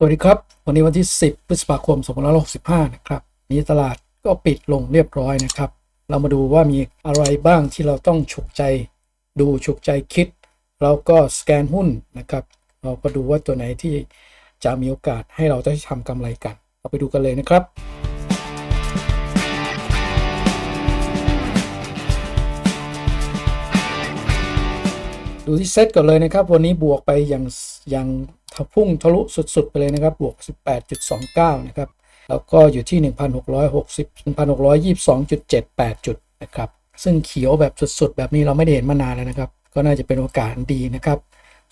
สวัสดีครับ วันนี้วันที่ 10 พฤษภาคม 2565 นะครับ นี้ตลาดก็ปิดลงเรียบร้อยนะครับ เรามาดูว่ามีอะไรบ้างที่เราต้องฉุกใจดูฉุกใจคิดแล้วก็สแกนหุ้นนะครับ เราก็ดูว่าตัวไหนที่จะมีโอกาสให้เราได้ทำกำไรกัน เราไปดูกันเลยนะครับ ดูที่เซตก่อนเลยนะครับ วันนี้บวกไปอย่างอย่างทะพุ่งทะลุสุดๆ ไปเลยนะครับ บวก 18.29 นะครับ แล้วก็อยู่ที่ 1,660 1,622.78 จุดนะครับ ซึ่งเขียวแบบสุดๆ แบบนี้เราไม่ได้เห็นมานานแล้วนะครับ ก็น่าจะเป็นโอกาสดีนะครับ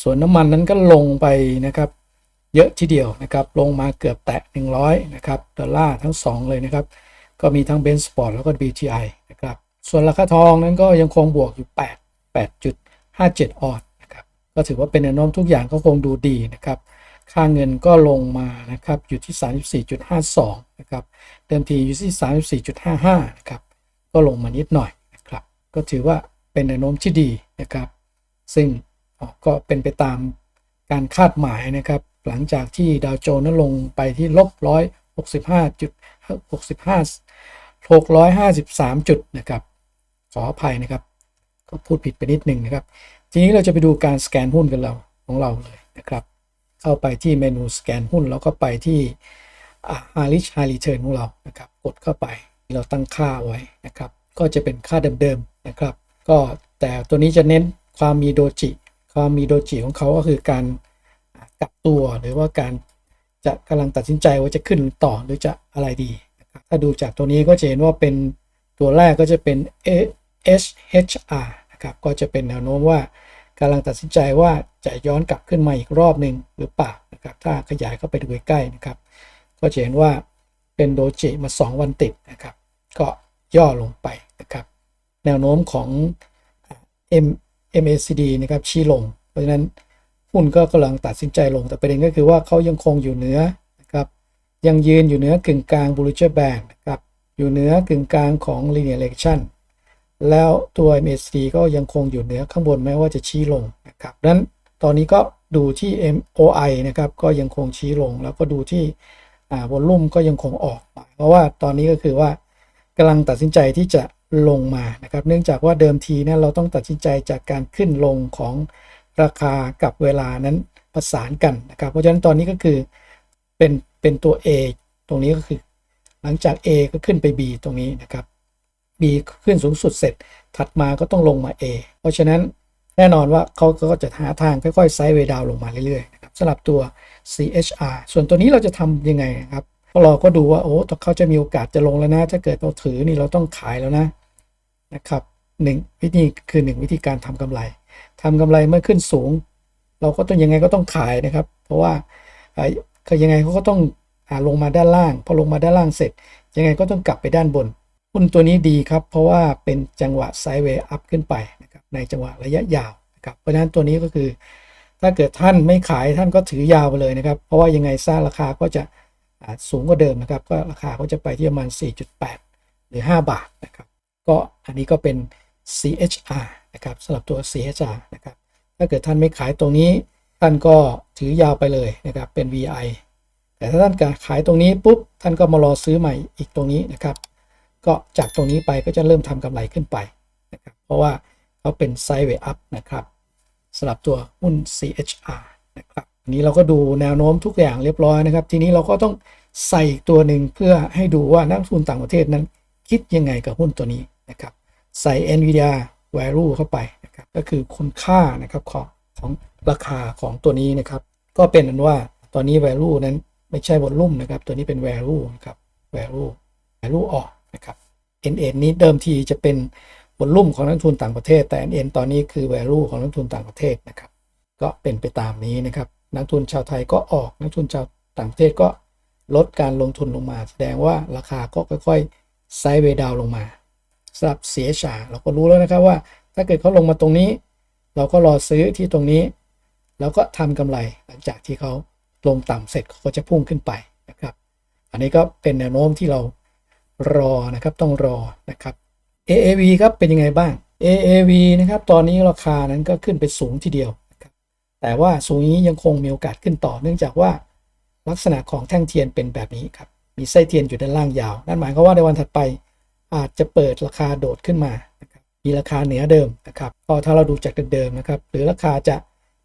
ส่วนน้ำมันนั้นก็ลงไปนะครับ เยอะทีเดียวนะครับ ลงมาเกือบแตะ 100 นะครับ ดอลลาร์ทั้ง 2 เลยนะครับ ก็มีทั้งเบนสปอร์ตแล้วก็ BTI นะครับ ส่วนราคาทองนั้นก็ยังคงบวกอยู่ 8 8จุด 57 ออนนะครับก็ถือว่าเป็นแนวโน้มทุกอย่างก็คงดูดีนะครับ ค่าเงินก็ลงมานะครับอยู่ที่ 34.52นะครับเดิมทีอยู่ที่ 34.55นะครับก็ลงมานิดหน่อยนะครับก็ถือว่าเป็นแนวโน้มที่ดีนะครับ ซึ่งก็เป็นไปตามการคาดหมายนะครับ หลังจากที่ดาวโจนส์นั้นลงไปที่ลบร้อย65จุด65 653จุดนะครับ ขออภัยนะครับ ก็พูดผิดไปนิดหนึ่งนะครับ ทีนี้เราจะไปดูการสแกนหุ้นกันเราของเราเลยนะครับ เข้าไปที่เมนูสแกนหุ้น แล้วก็ไปที่ Harish High Return ของเรานะครับ กดเข้าไปเราตั้งค่าไว้นะครับ ก็จะเป็นค่าเดิมๆนะครับ ก็แต่ตัวนี้จะเน้นความมีโดจิ ความมีโดจิของเขาก็คือการกลับตัวหรือว่าการจะกำลังตัดสินใจว่าจะขึ้นต่อหรือจะอะไรดีนะครับถ้าดูจากตัวนี้ก็จะเห็นว่าเป็นตัวแรกก็จะเป็น SHR นะครับก็จะเป็นแนวโน้มว่ากำลังตัดสินใจว่าจะย้อนกลับขึ้นมาอีกรอบหนึ่งหรือเปล่านะครับถ้าขยายเข้าไปดูใกล้ๆนะครับ ก็จะเห็นว่าเป็นโดจิมา 2 วันติดนะครับ ก็ย่อลงไปนะครับ แนวโน้มของ M MACD นะครับชี้ลง เพราะฉะนั้นหุ้นก็กำลังตัดสินใจลงแต่ประเด็นก็คือว่าเขายังคงอยู่เหนือนะครับยังยืนอยู่เหนือกึ่งกลาง Bollinger Band นะครับอยู่เหนือกึ่งกลางของ Linear Regression แล้วตัว MACD ก็ยังคงอยู่เหนือข้างบนแม้ว่าจะชี้ลงนะครับดังนั้นตอนนี้ก็ดูที่ MOI นะครับก็ยังคงชี้ลง แล้วก็ดูที่วอลลุ่มก็ยังคงออกเพราะว่าตอนนี้ก็คือว่ากำลังตัดสินใจที่จะลงมานะครับ เนื่องจากว่าเดิมทีเนี่ยเราต้องตัดสินใจจากการขึ้นลงของราคากับเวลานั้นประสานกันนะครับ เพราะฉะนั้นตอนนี้ก็คือเป็นเป็นตัว A ตรงนี้ก็คือ หลังจาก A ก็ขึ้นไป B ตรงนี้นะครับ B ขึ้นสูงสุดเสร็จ ถัดมาก็ต้องลงมา A เพราะฉะนั้นแน่นอนว่าเขาก็จะหาทางค่อยๆไซด์เวดาวลงมาเรื่อยๆนะครับสำหรับตัว CHR ส่วนตัวนี้เราจะทำยังไงครับเราก็ดูว่าโอ้เขาจะมีโอกาสจะลงแล้วนะถ้าเกิดเราถือนี่เราต้องขายแล้วนะนะครับหนึ่งวิธีคือหนึ่งวิธีการทำกำไรทำกำไรเมื่อขึ้นสูง เราก็ต้องยังไงก็ต้องขายนะครับ เพราะว่าคือยังไงเขาก็ต้องลงมาด้านล่าง พอลงมาด้านล่างเสร็จ ยังไงก็ต้องกลับไปด้านบน หุ้นตัวนี้ดีครับ เพราะว่าเป็นจังหวะไซด์เวย์อัพขึ้นไปนะครับในจังหวะระยะยาวนะครับเพราะฉะนั้นตัวนี้ก็คือ ถ้าเกิดท่านไม่ขายท่านก็ถือยาวไปเลยนะครับ เพราะว่ายังไงซาราคาก็จะสูงกว่าเดิมนะครับ ก็ราคาก็จะไปที่ประมาณ 4.8 หรือ 5 บาทนะครับ ก็อันนี้ก็เป็น CHR นะครับสำหรับตัว CHR นะครับ ถ้าเกิดท่านไม่ขายตรงนี้ ท่านก็ถือยาวไปเลยนะครับเป็น VI แต่ถ้าท่านขายตรงนี้ปุ๊บท่านก็มารอซื้อใหม่อีกตรงนี้นะครับ ก็จากตรงนี้ไปก็จะเริ่มทำกำไรขึ้นไปนะครับเพราะว่าเขาเป็นไซด์เวย์อัพนะครับสำหรับตัวหุ้น CHR นะครับอันนี้เราก็ดูแนวโน้มทุกอย่างเรียบร้อยนะครับ ทีนี้เราก็ต้องใส่ตัวหนึ่งเพื่อให้ดูว่านักทุนต่างประเทศนั้น คิดยังไงกับหุ้นตัวนี้นะครับใส่ NVIDIA value เข้าไปนะครับก็คือคุณค่านะครับของของราคาของตัวนี้นะครับ ก็เป็นอันว่าตอนนี้ value นั้นไม่ใช่วอลลุ่มนะครับ ตัวนี้เป็น value นะครับ value value ออก นะครับ NN นี้เดิมทีจะเป็นวอลลุ่มของนักทุนต่างประเทศ แต่ NN ตอนนี้คือ value ของนักทุนต่างประเทศนะครับ ก็เป็นไปตามนี้นะครับ นักทุนชาวไทยก็ออกนักทุนชาวต่างประเทศก็ลดการลงทุนลงมา แสดงว่าราคาก็ค่อยๆไซด์เวดาวลงมาสำหรับ CHR เราก็รู้แล้วนะครับว่า ถ้าเกิดเขาลงมาตรงนี้ เราก็รอซื้อที่ตรงนี้ แล้วก็ทำกำไรหลังจากที่เขาลงต่ำเสร็จเขาก็จะพุ่งขึ้นไปนะครับ อันนี้ก็เป็นแนวโน้มที่เรา รอนะครับต้องรอนะครับ AAV ครับเป็นยังไงบ้าง AAV นะครับตอนนี้ราคานั้นก็ขึ้นไปสูงทีเดียวนะครับแต่ว่าสูงนี้ยังคงมีโอกาสขึ้นต่อเนื่องจากว่าลักษณะของแท่งเทียนเป็นแบบนี้ครับมีไส้เทียนอยู่ด้านล่างยาว นั่นหมายความว่าในวันถัดไปอาจจะเปิดราคาโดดขึ้นมานะครับมีราคาเหนือเดิมนะครับก็ถ้าเราดูจากเดิมนะครับ หรือราคาจะ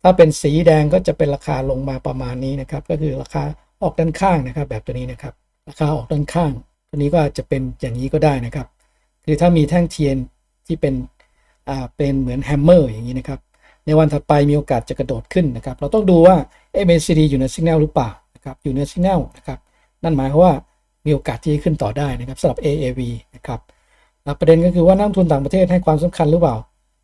ถ้าเป็นสีแดงก็จะเป็นราคาลงมาประมาณนี้นะครับ ก็คือราคาออกด้านข้างนะครับ แบบตัวนี้นะครับ ราคาออกด้านข้าง ตัวนี้ก็อาจจะเป็นอย่างนี้ก็ได้นะครับคือถ้ามีแท่งเทียนที่เป็นอ่าเป็นเหมือนแฮมเมอร์อย่างนี้นะครับ ในวันถัดไปมีโอกาสจะกระโดดขึ้นนะครับ เราต้องดูว่า MACD อยู่ในสัญญาณหรือเปล่านะครับอยู่ในสัญญาณนะครับนั่นหมายความว่ามีโอกาสที่จะขึ้นต่อได้นะครับสำหรับ AAV นะครับประเด็นก็คือว่านักทุนต่างประเทศให้ความสำคัญหรือเปล่า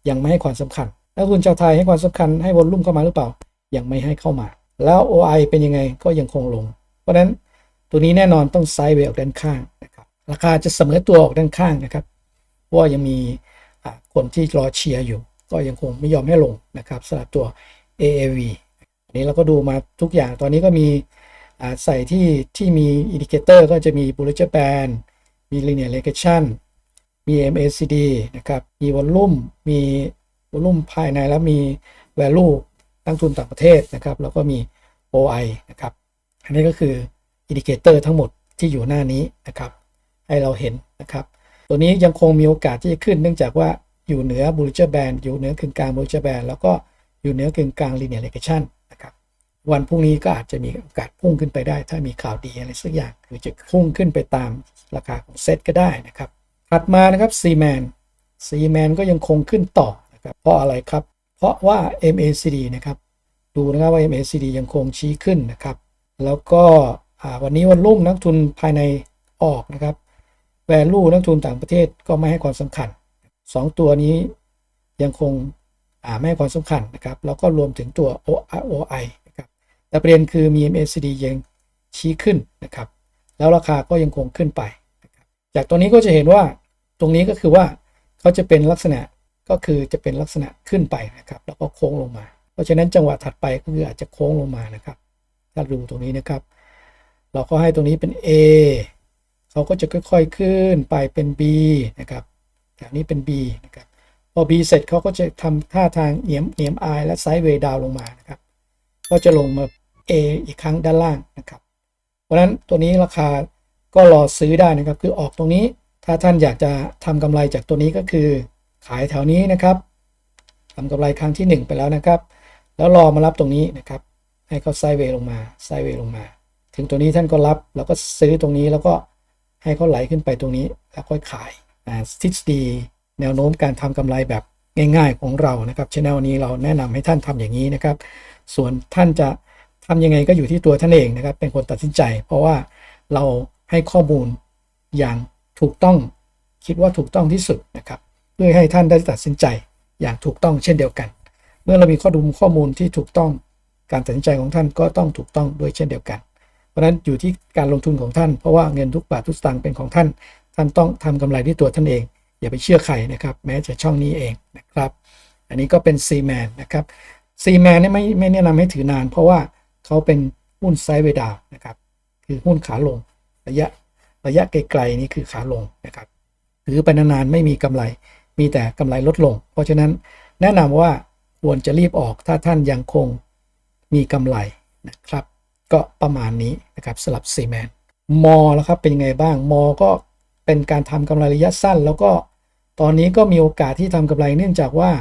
ยังไม่ให้ความสำคัญนักลงทุนชาวไทยให้ความสำคัญให้วอลุ่มเข้ามาหรือเปล่า ยังไม่ให้เข้ามา แล้ว OI เป็นยังไงก็ยังคงลง เพราะฉะนั้นตัวนี้แน่นอนต้องไซด์เวย์ออกด้านข้าง ราคาจะเสมอตัวออกด้านข้างนะครับเพราะยังมีคนที่รอเชียร์อยู่ ก็ยังคงไม่ยอมให้ลงนะครับสำหรับตัว AAV อันนี้เราก็ดูมาทุกอย่างตอนนี้ก็มีใส่ที่ที่มีอินดิเคเตอร์ก็จะมี Bollinger Band มี Linear Regression มี MACD นะครับ มีวอลลุ่ม มีวอลลุ่มภายในแล้วมี value ตั้งทุนต่างประเทศนะครับ แล้วก็มี OI นะครับ อันนี้ก็คืออินดิเคเตอร์ทั้งหมดที่อยู่หน้านี้นะครับ ให้เราเห็นนะครับ ตัวนี้ยังคงมีโอกาสที่จะขึ้นเนื่องจากว่าอยู่เหนือ Bollinger Band อยู่เหนือกึ่งกลาง Bollinger Band แล้วก็อยู่เหนือกึ่งกลาง Linear Regression นะครับวันพรุ่งนี้ก็อาจจะมีโอกาสพุ่งขึ้นไปได้ ถ้ามีข่าวดีอะไรสักอย่างคือจะพุ่งขึ้นไปตามราคาของเซ็ตก็ได้นะครับถัดมานะครับ C-man C-man ก็ยังคงขึ้นต่อนะครับเพราะอะไรครับ เพราะว่า MACD นะครับดูนะครับว่า MACD ยังคงชี้ขึ้นนะครับ แล้วก็วันนี้วันรุ่มนักทุนภายในออกนะครับ value นักทุนต่างประเทศก็ไม่ให้ความสำคัญ 2 ตัวนี้ยังคงไม่ให้ความสำคัญนะครับ แล้วก็รวมถึงตัว OI นะครับ แต่ประเด็นคือมี MACD ยังชี้ขึ้นนะครับ แล้วราคาก็ยังคงขึ้นไป จากตัวนี้ก็จะเห็นว่าตรงนี้ก็คือว่าเขาจะเป็นลักษณะก็คือจะเป็นลักษณะขึ้นไปนะครับ แล้วก็โค้งลงมา เพราะฉะนั้นจังหวะถัดไปก็คืออาจจะโค้งลงมานะครับ ถ้าดูตรงนี้นะครับ เราก็ให้ตรงนี้เป็น A เขาก็จะค่อยๆขึ้นไปเป็น B นะครับแถวนี้เป็น B นะครับพอ B เสร็จเขาก็จะทำท่าทางเอียมเอียม I และไซด์เวย์ดาวลงมานะครับก็จะลงมา A อีกครั้งด้านล่างนะครับ เพราะฉะนั้นตัวนี้ราคาก็รอซื้อได้นะครับ คือออกตรงนี้ ถ้าท่านอยากจะทำกำไรจากตัวนี้ก็คือ ขายแถวนี้นะครับทำกำไรครั้งที่ 1 ไปแล้วนะครับ แล้วรอมารับตรงนี้นะครับ ให้เขาไซด์เวย์ลงมาไซด์เวย์ลงมา ถึงตัวนี้ท่านก็รับแล้วก็ซื้อตรงนี้แล้วก็ ให้เขาไหลขึ้นไปตรงนี้แล้วค่อยขายอ่าทฤษฎีแนวโน้มการทำกำไรแบบง่าย ๆ ของเรานะครับชแนลนี้เราแนะนำให้ท่านทำอย่างนี้นะครับ ส่วนท่านจะทำยังไงก็อยู่ที่ตัวท่านเองนะครับ เป็นคนตัดสินใจ เพราะว่าเราให้ข้อมูลอย่างถูกต้องคิดว่าถูกต้องที่สุดนะครับ เพื่อให้ท่านได้ตัดสินใจอย่างถูกต้องเช่นเดียวกัน เมื่อเรามีข้อดูข้อมูลที่ถูกต้องการตัดสินใจของท่านก็ต้องถูกต้องด้วยเช่นเดียวกัน เพราะนั้นอยู่ที่การลงทุนของท่าน เพราะว่าเงินทุกบาททุกสตางค์เป็นของท่าน ท่านต้องทำกำไรด้วยตัวท่านเอง อย่าไปเชื่อใครนะครับแม้จะช่องนี้เองนะครับ อันนี้ก็เป็น C man นนะครับ C man เนี่ยไม่ไม่แนะนำให้ถือนาน เพราะว่าเขาเป็นหุ้นไซด์เวดาวนะครับคือหุ้นขาลงระยะระยะไกลๆนี่คือขาลงนะครับถือไปนานๆไม่มีกำไร มีแต่กำไรลดลง เพราะฉะนั้นแนะนำว่าควรจะรีบออกถ้าท่านยังคงมีกำไรนะครับ ก็ประมาณนี้นะครับสลับซีแมนมอแล้วครับเป็นยังไงบ้างมอก็เป็นการทำกำไรระยะสั้น แล้วก็ตอนนี้ก็มีโอกาสที่ทำกำไรเนื่องจากว่า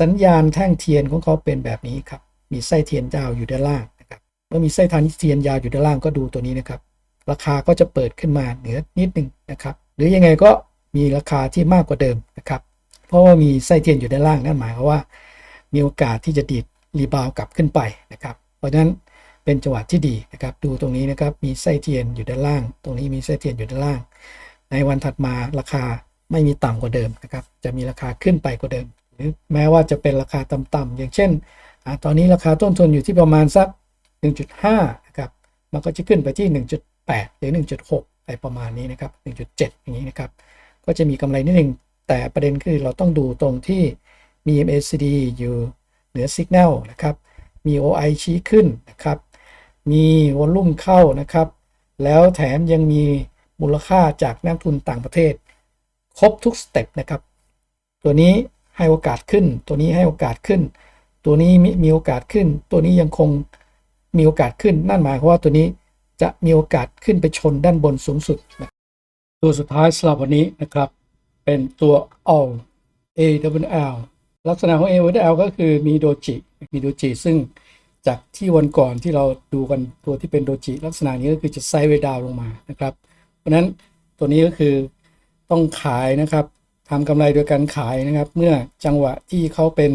สัญญาณแท่งเทียนของเขาเป็นแบบนี้ครับมีไส้เทียนยาวอยู่ด้านล่างนะครับเมื่อมีไส้ทานเทียนยาวอยู่ด้านล่างก็ดูตัวนี้นะครับ ราคาก็จะเปิดขึ้นมาเหนือนิดนึงนะครับ หรือยังไงก็มีราคาที่มากกว่าเดิมนะครับ เพราะว่ามีไส้เทียนอยู่ด้านล่างนั่นหมายความว่า มีโอกาสที่จะดีดรีบาวกลับขึ้นไปนะครับ เพราะฉะนั้น เป็นจังหวะที่ดีนะครับ ดูตรงนี้นะครับมีไส้เทียนอยู่ด้านล่าง ตรงนี้มีไส้เทียนอยู่ด้านล่าง ในวันถัดมาราคาไม่มีต่ำกว่าเดิมนะครับ จะมีราคาขึ้นไปกว่าเดิม หรือแม้ว่าจะเป็นราคาต่ำๆอย่างเช่นอตอนนี้ราคาต้นทุนอยู่ที่ประมาณสัก 1.5นะครับมันก็จะขึ้นไปที่ 1.8 หรือ 1.6อะไรประมาณนี้นะครับ 1.7 อย่างนี้นะครับ ก็จะมีกำไรนิดนึงแต่ประเด็นคือเราต้องดูตรงที่มี MACD อยู่เหนือ Signal นะครับมี OI ชี้ขึ้นนะครับ มีวอลลุ่มเข้านะครับ แล้วแถมยังมีมูลค่าจากนักทุนต่างประเทศ ครบทุกสเต็ปนะครับ ตัวนี้ให้โอกาสขึ้น ตัวนี้ให้โอกาสขึ้น ตัวนี้มีโอกาสขึ้น ตัวนี้ยังคงมีโอกาสขึ้น นั่นหมายความว่าตัวนี้จะมีโอกาสขึ้นไปชนด้านบนสูงสุดนะตัวสุดท้ายสำหรับวันนี้นะครับ เป็นตัว all A W L ลักษณะของ A W L ก็คือมีโดจิ มีโดจิซึ่ง จากที่วันก่อนที่เราดูกันตัวที่เป็นโดจิลักษณะนี้ก็คือจะไซด์เวดาวลงมานะครับ เพราะฉะนั้นตัวนี้ก็คือต้องขายนะครับทำกำไรโดยการขายนะครับ เมื่อจังหวะที่เขาเป็น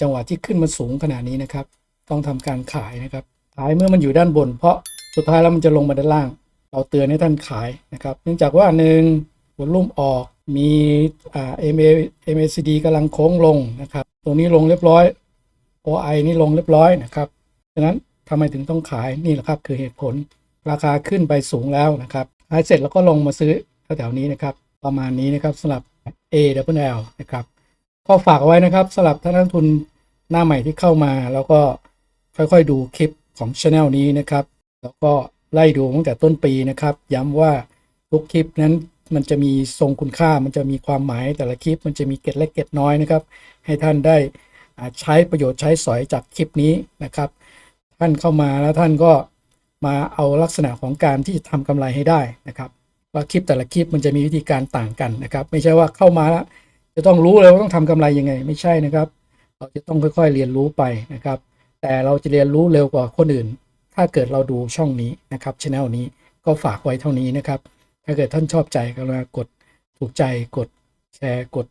จังหวะที่ขึ้นมาสูงขนาดนี้นะครับ ต้องทำการขายนะครับ ขายเมื่อมันอยู่ด้านบน เพราะสุดท้ายแล้วมันจะลงมาด้านล่าง เราเตือนให้ท่านขายนะครับ เนื่องจากว่าหนึ่งวอลุ่มออกมีเอ่า MA MACD กำลังโค้งลงนะครับ ตรงนี้ลงเรียบร้อย OI นี่ลงเรียบร้อยนะครับฉะนั้นทำไมถึงต้องขายนี่แหละครับคือเหตุผลราคาขึ้นไปสูงแล้วนะครับขายเสร็จแล้วก็ลงมาซื้อแถวๆนี้นะครับ ประมาณนี้นะครับสำหรับ A W L นะครับก็ฝากไว้นะครับสำหรับท่านนักทุนหน้าใหม่ที่เข้ามา แล้วก็ค่อยๆดูคลิปของช anel นี้นะครับ แล้วก็ไล่ดูตั้งแต่ต้นปีนะครับ ย้ำว่าทุกคลิปนั้นมันจะมีทรงคุณค่ามันจะมีความหมายแต่ละคลิปมันจะมีเกร็ดเล็กเกร็ดน้อยนะครับ ให้ท่านได้ ใช้ประโยชน์ใช้สอยจากคลิปนี้นะครับ ท่านเข้ามาแล้วท่านก็มาเอาลักษณะของการที่จะทำกำไรให้ได้นะครับว่าคลิปแต่ละคลิปมันจะมีวิธีการต่างกันนะครับ ไม่ใช่ว่าเข้ามาแล้วจะต้องรู้เลยว่าต้องทำกำไรยังไง ไม่ใช่นะครับ เราจะต้องค่อยๆเรียนรู้ไปนะครับ แต่เราจะเรียนรู้เร็วกว่าคนอื่น ถ้าเกิดเราดูช่องนี้นะครับช anel นี้ก็ฝากไว้เท่านี้นะครับ ถ้าเกิดท่านชอบใจก็มากดถูกใจกดแชร์กด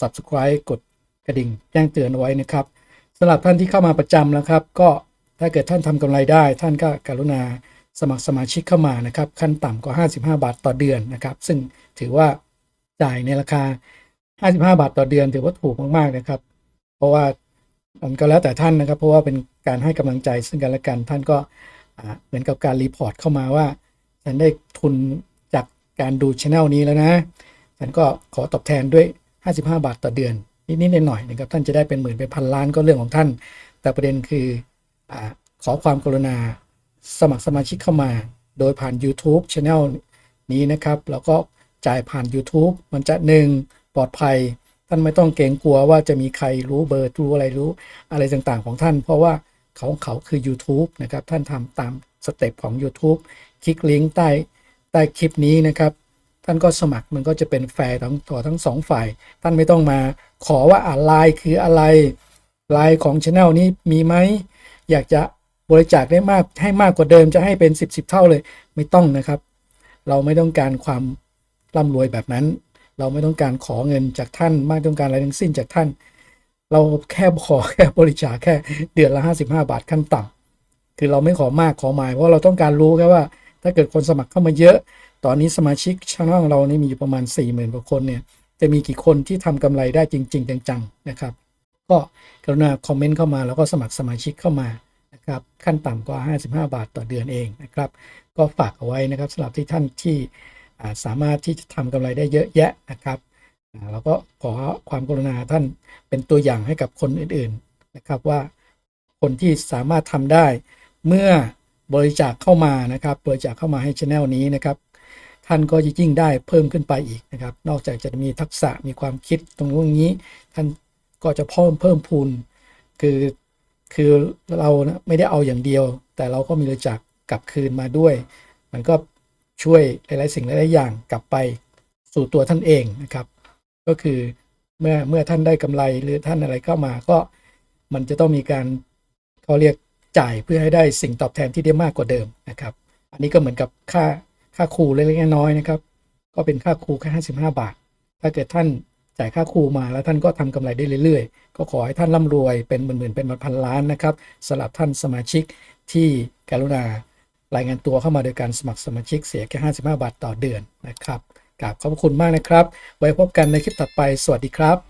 subscribe กด ระดิ่งแจ้งเตือนเอาไว้นะครับสำหรับท่านที่เข้ามาประจำแล้วครับ ก็ถ้าเกิดท่านทำกำไรได้ ท่านก็กรุณาสมัครสมาชิกเข้ามานะครับ ขั้นต่ำก็55 บาทต่อเดือนนะครับ ซึ่งถือว่าจ่ายในราคา 55 บาทต่อเดือน ถือว่าถูกมากๆนะครับ เพราะว่ามันก็แล้วแต่ท่านนะครับ เพราะว่าเป็นการให้กำลังใจซึ่งกันและกัน ท่านก็เหมือนกับการรีพอร์ตเข้ามาว่า ฉันได้ทุนจากการดูช anel นี้แล้วนะ ฉันก็ขอตอบแทนด้วย 55 บาทต่อเดือน นิดๆหน่อยๆนะครับท่านจะได้เป็นหมื่นเป็นพันล้านก็เรื่องของท่าน แต่ประเด็นคืออขอความกรุณาสมัครสมาชิกเข้ามา โดยผ่าน YouTube Channel นี้นะครับ แล้วก็จ่ายผ่าน YouTube มันจะหนึ่งปลอดภัย ท่านไม่ต้องเกรงกลัวว่าจะมีใครรู้เบอร์รู้อะไรรู้อะไรต่างๆของท่าน เพราะว่าเขาของเขาคือ YouTube นะครับ ท่านทำตามสเต็ปของ YouTube คลิกลิงก์ใต้ใต้คลิปนี้นะครับ ท่านก็สมัครมันก็จะเป็นแฟร์ทั้งต่อทั้งสองฝ่าย ท่านไม่ต้องมาขอว่าอะไรคืออะไรไลน์ของช anel นี้มีไหมอยากจะบริจาคได้มากให้มากกว่าเดิมจะให้เป็น 10บสเท่าเลยไม่ต้องนะครับ เราไม่ต้องการความร่ำรวยแบบนั้น เราไม่ต้องการขอเงินจากท่านไม่ต้องการอะไรทั้งสิ้นจากท่าน เราแค่ขอแค่บริจาคแค่เดือนละ 55 บาทขั้นต่ำคือเราไม่ขอมากขอหมายเพราะเราต้องการรู้แค่ว่า ถ้าเกิดคนสมัครเข้ามาเยอะ ตอนนี้สมาชิกช่องเรานี่มีอยู่ประมาณ 4 0,000กว่าคนเนี่ยจะมีกี่คนที่ทำกำไรได้จริง ๆ จังๆนะครับ ก็กรุณาคอมเมนต์เข้ามาแล้วก็สมัครสมาชิกเข้ามานะครับขั้นต่ำก็ 55 บาทต่อเดือนเองนะครับ ก็ฝากเอาไว้นะครับสำหรับที่ท่านที่สามารถที่จะทำกำไรได้เยอะแยะนะครับอ่าแล้วก็ขอความกรุณาท่านเป็นตัวอย่างให้กับคนอื่นๆนะครับว่าคนที่สามารถทำได้เมื่อ บริจาคเข้ามานะครับบริจาคเข้ามาให้ช anel นี้นะครับท่านก็จะยิ่งได้เพิ่มขึ้นไปอีกนะครับ นอกจากจะมีทักษะมีความคิดตรงนู้นนี้ ท่านก็จะเพิ่มเพิ่มพูนคือคือเรานะไม่ได้เอาอย่างเดียว แต่เราก็มีบริจาคกลับคืนมาด้วย มันก็ช่วยหลาย ๆ สิ่งหลาย ๆ อย่างกลับไปสู่ตัวท่านเองนะครับ ก็คือเมื่อเมื่อท่านได้กำไรหรือท่านอะไรเข้ามาก็มันจะต้องมีการเขาเรียก จ่ายเพื่อให้ได้สิ่งตอบแทนที่ได้มากกว่าเดิมนะครับ อันนี้ก็เหมือนกับค่าค่าครูเล็กๆน้อยๆนะครับ ก็เป็นค่าครูแค่ 55 บาท ถ้าเกิดท่านจ่ายค่าครูมาแล้วท่านก็ทำกำไรได้เรื่อยๆ ก็ขอให้ท่านร่ำรวยเป็นหมื่นๆเป็นพันล้านนะครับสำหรับท่านสมาชิกที่กรุณารายงานตัวเข้ามาโดยการสมัครสมาชิกเสียแค่ 55 บาทต่อเดือนนะครับกราบขอบคุณมากนะครับ ไว้พบกันในคลิปถัดไป สวัสดีครับ